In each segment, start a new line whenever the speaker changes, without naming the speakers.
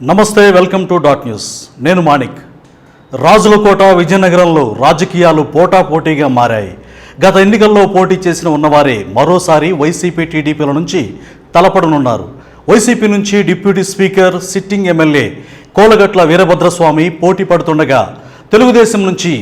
నమస్తే welcome to dot news. నేను మాణిక్. రాజులకోట విజయనగరంలో రాజకీయాలు పోటాపోటీగా మారాయి. గత ఎన్నికల్లో పోటీ చేసిన ఉన్నవారే మరోసారి వైసీపీ టీడీపీల నుంచి తలపడనున్నారు. వైసీపీ నుంచి deputy speaker sitting MLA Kolagatla Veerabhadraswamy పోటీ పడుతుండగా తెలుగుదేశం నుంచి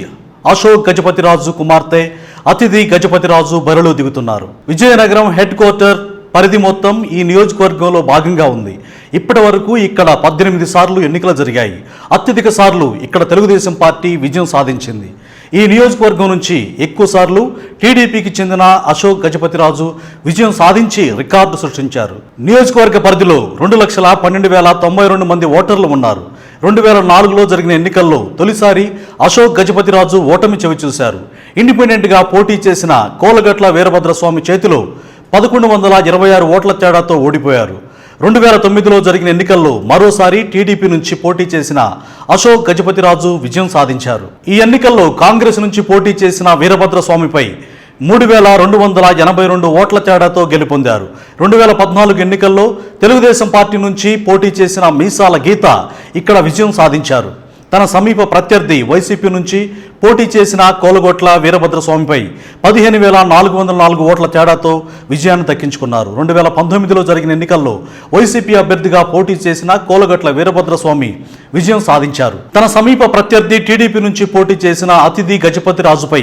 అశోక్ గజపతిరాజు కుమార్తె అతిథి గజపతిరాజు బరిలో దిగుతున్నారు. విజయనగరం హెడ్ క్వార్టర్ పరిధి మొత్తం ఈ నియోజకవర్గంలో భాగంగా ఉంది. ఇప్పటి వరకు ఇక్కడ పద్దెనిమిది సార్లు ఎన్నికలు జరిగాయి. అత్యధిక సార్లు ఇక్కడ తెలుగుదేశం పార్టీ విజయం సాధించింది. ఈ నియోజకవర్గం నుంచి ఎక్కువ సార్లు టీడీపీకి చెందిన అశోక్ గజపతిరాజు విజయం సాధించి రికార్డు సృష్టించారు. నియోజకవర్గ పరిధిలో రెండు లక్షల పన్నెండు వేల తొంభై రెండు మంది ఓటర్లు ఉన్నారు. రెండు వేల నాలుగులో జరిగిన ఎన్నికల్లో తొలిసారి అశోక్ గజపతిరాజు ఓటమి చవిచూశారు ఇండిపెండెంట్గా పోటీ చేసిన కోలగట్ల వీరభద్రస్వామి చేతిలో పదకొండు వందల ఇరవై ఆరు ఓట్ల తేడాతో ఓడిపోయారు. రెండు వేల తొమ్మిదిలో జరిగిన ఎన్నికల్లో మరోసారి టీడీపీ నుంచి పోటీ చేసిన అశోక్ గజపతిరాజు విజయం సాధించారు. ఈ ఎన్నికల్లో కాంగ్రెస్ నుంచి పోటీ చేసిన వీరభద్రస్వామిపై మూడు వేల రెండు వందల ఎనభై రెండు ఓట్ల తేడాతో గెలుపొందారు. రెండు వేల పద్నాలుగు ఎన్నికల్లో తెలుగుదేశం పార్టీ నుంచి పోటీ చేసిన మీసాల గీత ఇక్కడ విజయం సాధించారు. తన సమీప ప్రత్యర్థి వైసీపీ నుంచి పోటీ చేసిన కోలగొట్ల వీరభద్రస్వామిపై పదిహేను వేల నాలుగు వందల నాలుగు ఓట్ల తేడాతో విజయాన్ని దక్కించుకున్నారు. రెండు వేల పంతొమ్మిదిలో జరిగిన ఎన్నికల్లో వైసీపీ అభ్యర్థిగా పోటీ చేసిన కోలగట్ల వీరభద్రస్వామి విజయం సాధించారు. తన సమీప ప్రత్యర్థి టీడీపీ నుంచి పోటీ చేసిన అతిథి గజపతి రాజుపై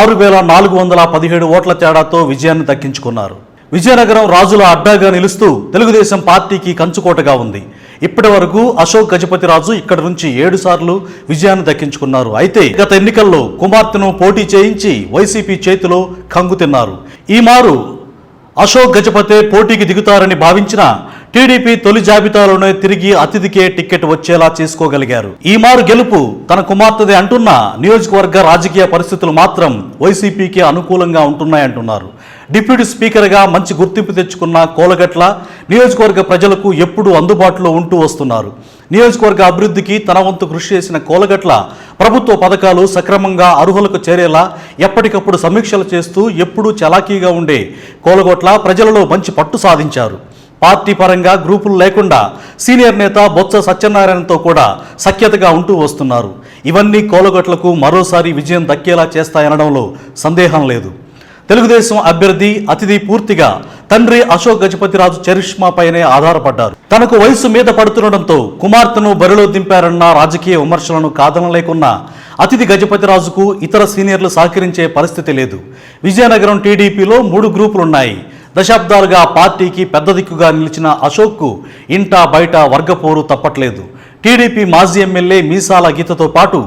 ఆరు వేల నాలుగు వందల పదిహేడు ఓట్ల తేడాతో విజయాన్ని దక్కించుకున్నారు. విజయనగరం రాజుల అడ్డాగా నిలుస్తూ తెలుగుదేశం పార్టీకి కంచుకోటగా ఉంది. ఇప్పటి వరకు అశోక్ గజపతిరాజు ఇక్కడ నుంచి ఏడు సార్లు విజయాన్ని దక్కించుకున్నారు. అయితే గత ఎన్నికల్లో కుమార్తెను పోటీ చేయించి వైసీపీ చేతిలో కంగు తిన్నారు. ఈ మారు అశోక్ గజపతే పోటీకి దిగుతారని భావించిన టీడీపీ తొలి జాబితాలోనే తిరిగి అతిథికే టికెట్ వచ్చేలా చేసుకోగలిగారు. ఈ మారు గెలుపు తన కుమార్తెదే అంటున్న నియోజకవర్గ రాజకీయ పరిస్థితులు మాత్రం వైసీపీకి అనుకూలంగా ఉంటున్నాయంటున్నారు. డిప్యూటీ స్పీకర్గా మంచి గుర్తింపు తెచ్చుకున్న కోలగట్ల నియోజకవర్గ ప్రజలకు ఎప్పుడూ అందుబాటులో ఉంటూ వస్తున్నారు. నియోజకవర్గ అభివృద్ధికి తన వంతు కృషి చేసిన కోలగట్ల ప్రభుత్వ పథకాలు సక్రమంగా అర్హులకు చేరేలా ఎప్పటికప్పుడు సమీక్షలు చేస్తూ ఎప్పుడూ చలాకీగా ఉండే కోలగొట్ల ప్రజలలో మంచి పట్టు సాధించారు. పార్టీ పరంగా గ్రూపులు లేకుండా సీనియర్ నేత బొత్స సత్యనారాయణతో కూడా సఖ్యతగా ఉంటూ వస్తున్నారు. ఇవన్నీ కోలగొట్లకు మరోసారి విజయం దక్కేలా చేస్తాయనడంలో సందేహం లేదు. తెలుగుదేశం అభ్యర్థి అతిథి పూర్తిగా తండ్రి అశోక్ గజపతిరాజు చరిష్మాపైనే ఆధారపడ్డారు. తనకు వయసు మీద పడుతుండటంతో కుమార్తెను బరిలో దింపారన్న రాజకీయ విమర్శలను కాదనలేకున్నా అతిథి గజపతిరాజుకు ఇతర సీనియర్లు సహకరించే పరిస్థితి లేదు. విజయనగరం టీడీపీలో మూడు గ్రూపులున్నాయి. దశాబ్దాలుగా పార్టీకి పెద్ద దిక్కుగా నిలిచిన అశోక్కు ఇంటా బయట వర్గపోరు తప్పట్లేదు. టీడీపీ మాజీ ఎమ్మెల్యే మీసాల గీతతో పాటు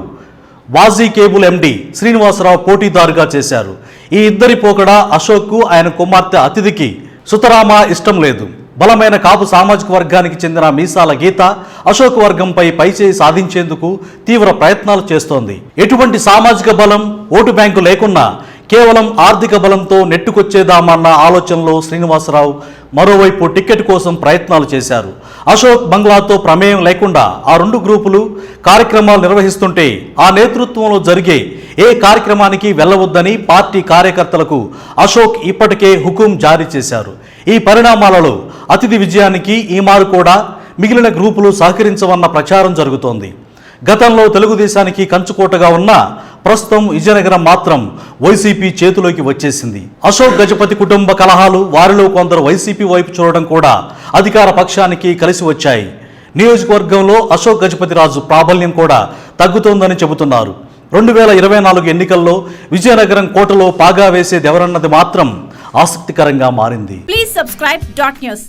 వాజీ కేబుల్ ఎండి శ్రీనివాసరావు పోటీదారుగా చేశారు. ఈ ఇద్దరి పోకడ అశోక్కు ఆయన కుమార్తె అతిథికి సుతరామ ఇష్టం లేదు. బలమైన కాపు సామాజిక వర్గానికి చెందిన మీసాల గీత అశోక్ వర్గంపై పైచేయి సాధించేందుకు తీవ్ర ప్రయత్నాలు చేస్తోంది. ఎటువంటి సామాజిక బలం ఓటు బ్యాంకు లేకున్నా కేవలం ఆర్థిక బలంతో నెట్టుకొచ్చేదామన్న ఆలోచనలో శ్రీనివాసరావు మరోవైపు టికెట్ కోసం ప్రయత్నాలు చేశారు. అశోక్ బంగ్లాతో ప్రమేయం లేకుండా ఆ రెండు గ్రూపులు కార్యక్రమాలు నిర్వహిస్తుంటే ఆ నేతృత్వంలో జరిగే ఏ కార్యక్రమానికి వెళ్ళవద్దని పార్టీ కార్యకర్తలకు అశోక్ ఇప్పటికే హుకుం జారీ చేశారు. ఈ పరిణామాలలో అతిథి విజయానికి ఈ మారు కూడా మిగిలిన గ్రూపులు సహకరించవన్న ప్రచారం జరుగుతోంది. గతంలో తెలుగుదేశానికి కంచుకోటగా ఉన్న ప్రస్తుతం విజయనగరం మాత్రం వైసీపీ చేతిలోకి వచ్చేసింది. అశోక్ గజపతి కుటుంబ కలహాలు వారిలో కొందరు వైసీపీ వైపు చూడడం కూడా అధికార పక్షానికి కలిసి వచ్చాయి. నియోజకవర్గంలో అశోక్ గజపతిరాజు ప్రాబల్యం కూడా తగ్గుతోందని చెబుతున్నారు. రెండు వేల ఇరవై నాలుగు ఎన్నికల్లో విజయనగరం కోటలో పాగా వేసేదెవరన్నది మాత్రం ఆసక్తికరంగా మారింది.
Please subscribe dot news